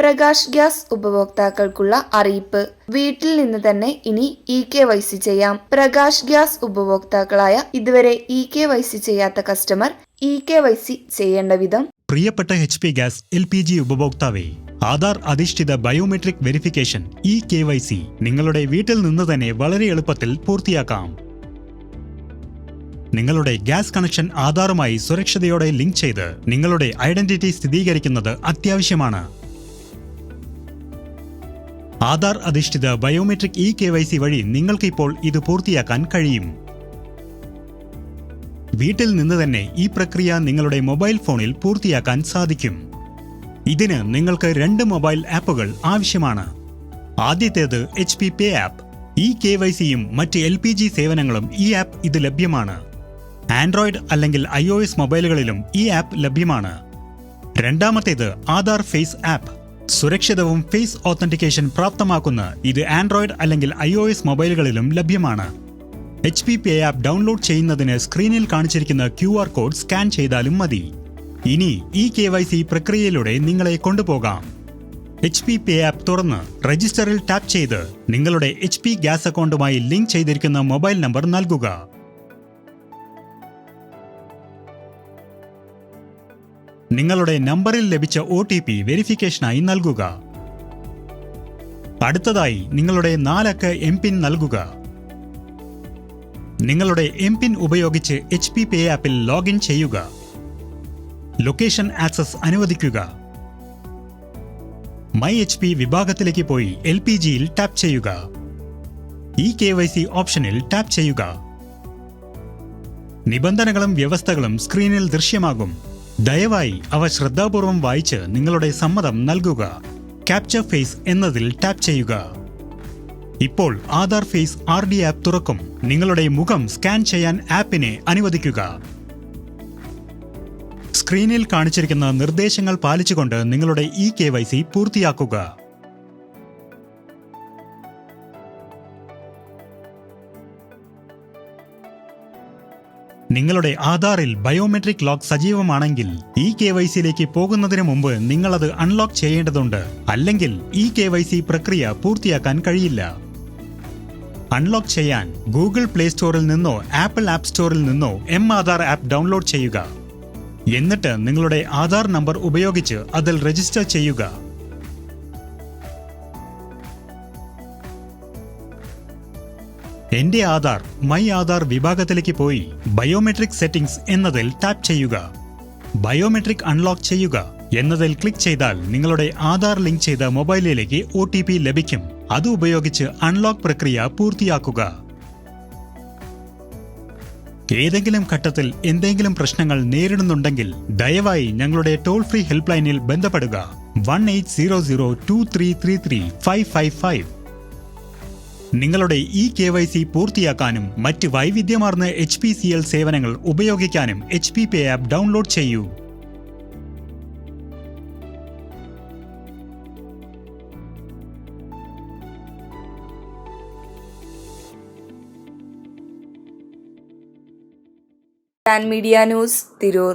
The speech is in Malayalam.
പ്രകാശ് ഗ്യാസ് ഉപഭോക്താക്കൾക്കുള്ള അറിയിപ്പ്. വീട്ടിൽ നിന്ന് തന്നെ ഇനി ഇ കെ വൈ സി ചെയ്യാം. പ്രകാശ് ഗ്യാസ് ഉപഭോക്താക്കളായ ഇതുവരെ ഇ കെ വൈ സി ചെയ്യാത്ത customer E K Y C ചെയ്യേണ്ട വിധം പ്രിയപ്പെട്ട H P gas L P G ഉപഭോക്താവേ Aadhaar അധിഷ്ഠിത biometric verification E K Y C നിങ്ങളുടെ വീട്ടിൽ നിന്ന് തന്നെ വളരെ എളുപ്പത്തിൽ പൂർത്തിയാക്കാം. നിങ്ങളുടെ ഗ്യാസ് കണക്ഷൻ ആധാറുമായി സുരക്ഷതയോടെ ലിങ്ക് ചെയ്ത് നിങ്ങളുടെ ഐഡന്റിറ്റി സ്ഥിരീകരിക്കുന്നത് അത്യാവശ്യമാണ്. ആധാർ അധിഷ്ഠിത biometric E K Y C വഴി നിങ്ങൾക്ക് ഇപ്പോൾ ഇത് പൂർത്തിയാക്കാൻ കഴിയും. വീട്ടിൽ നിന്ന് തന്നെ ഈ പ്രക്രിയ നിങ്ങളുടെ മൊബൈൽ ഫോണിൽ പൂർത്തിയാക്കാൻ സാധിക്കും. ഇതിന് നിങ്ങൾക്ക് രണ്ട് മൊബൈൽ ആപ്പുകൾ ആവശ്യമാണ്. ആദ്യത്തേത് H P pay app. E K Y സിയും മറ്റ് എൽ പി ജി സേവനങ്ങളും ഈ ആപ്പ് ഇത് ലഭ്യമാണ്. ആൻഡ്രോയിഡ് അല്ലെങ്കിൽ ഐ ഒ എസ് മൊബൈലുകളിലും ഈ ആപ്പ് ലഭ്യമാണ്. രണ്ടാമത്തേത് ആധാർ ഫേസ് ആപ്പ്. സുരക്ഷിതവും ഫേസ് ഓത്തന്റിക്കേഷൻ പ്രാപ്തമാക്കുന്ന ഇത് ആൻഡ്രോയിഡ് അല്ലെങ്കിൽ ഐ ഒ എസ് മൊബൈലുകളിലും ലഭ്യമാണ്. H P P app download ചെയ്യുന്നതിന് സ്ക്രീനിൽ കാണിച്ചിരിക്കുന്ന ക്യു ആർ കോഡ് സ്കാൻ ചെയ്താലും മതി. ഇനി ഈ കെ വൈ സി പ്രക്രിയയിലൂടെ നിങ്ങളെ കൊണ്ടുപോകാം. എച്ച് പി പി ആപ്പ് തുറന്ന് രജിസ്റ്ററിൽ ടാപ്പ് ചെയ്ത് നിങ്ങളുടെ എച്ച് പി ഗ്യാസ് അക്കൗണ്ടുമായി ലിങ്ക് ചെയ്തിരിക്കുന്ന മൊബൈൽ നമ്പർ നൽകുക. നിങ്ങളുടെ നമ്പറിൽ ലഭിച്ച ഒ ടി പി വെരിഫിക്കേഷനായി നൽകുക. അടുത്തതായി നിങ്ങളുടെ നാലക്ക എം പിൻ നൽകുക. നിങ്ങളുടെ എം പിൻ ഉപയോഗിച്ച് എച്ച് പി പേ ആപ്പിൽ ലോഗിൻ ചെയ്യുക. ലൊക്കേഷൻ ആക്സസ് അനുവദിക്കുക. മൈ എച്ച് പി വിഭാഗത്തിലേക്ക് പോയി എൽ പി ജിയിൽ ടാപ്പ് ചെയ്യുക. ഇ കെ വൈ സി ഓപ്ഷനിൽ ടാപ്പ് ചെയ്യുക. നിബന്ധനകളും വ്യവസ്ഥകളും സ്ക്രീനിൽ ദൃശ്യമാകും. ദയവായി അവ ശ്രദ്ധാപൂർവം വായിച്ച് നിങ്ങളുടെ സമ്മതം നൽകുക. ക്യാപ്ചർ ഫേസ് എന്നതിൽ ടാപ്പ് ചെയ്യുക. ഇപ്പോൾ Aadhaar face R D app തുറക്കും. നിങ്ങളുടെ മുഖം സ്കാൻ ചെയ്യാൻ ആപ്പിനെ അനുവദിക്കുക. സ്ക്രീനിൽ കാണിച്ചിരിക്കുന്ന നിർദ്ദേശങ്ങൾ പാലിച്ചുകൊണ്ട് നിങ്ങളുടെ ഇ കെ വൈ സി പൂർത്തിയാക്കുക. നിങ്ങളുടെ ആധാറിൽ ബയോമെട്രിക് ലോക്ക് സജീവമാണെങ്കിൽ ഇ കെ വൈ സിയിലേക്ക് പോകുന്നതിന് മുമ്പ് അത് അൺലോക്ക് ചെയ്യേണ്ടതുണ്ട്. അല്ലെങ്കിൽ ഇ കെ വൈ സി പ്രക്രിയ പൂർത്തിയാക്കാൻ കഴിയില്ല. അൺലോക്ക് ചെയ്യാൻ ഗൂഗിൾ പ്ലേ സ്റ്റോറിൽ നിന്നോ ആപ്പിൾ ആപ്പ് സ്റ്റോറിൽ നിന്നോ എം ആധാർ ആപ്പ് ഡൗൺലോഡ് ചെയ്യുക. എന്നിട്ട് നിങ്ങളുടെ ആധാർ നമ്പർ ഉപയോഗിച്ച് അതിൽ രജിസ്റ്റർ ചെയ്യുക. എന്റെ ആധാർ മൈ ആധാർ വിഭാഗത്തിലേക്ക് പോയി ബയോമെട്രിക് സെറ്റിംഗ്സ് എന്നതിൽ ടാപ്പ് ചെയ്യുക. ബയോമെട്രിക് അൺലോക്ക് ചെയ്യുക എന്നതിൽ ക്ലിക്ക് ചെയ്താൽ നിങ്ങളുടെ ആധാർ ലിങ്ക് ചെയ്ത മൊബൈലിലേക്ക് ഒ ലഭിക്കും. അത് ഉപയോഗിച്ച് അൺലോക്ക് പ്രക്രിയ പൂർത്തിയാക്കുക. ഏതെങ്കിലും ഘട്ടത്തിൽ എന്തെങ്കിലും പ്രശ്നങ്ങൾ നേരിടുന്നുണ്ടെങ്കിൽ ദയവായി ഞങ്ങളുടെ ടോൾ ഫ്രീ ഹെൽപ്പ് ലൈനിൽ ബന്ധപ്പെടുക. One eight zero zero two three three three five five five. നിങ്ങളുടെ ഇ കെ വൈ സി പൂർത്തിയാക്കാനും മറ്റ് വൈവിധ്യമാർന്ന എച്ച് പി സി എൽ സേവനങ്ങൾ ഉപയോഗിക്കാനും H P pay app download ചെയ്യൂ. Media news Tirur.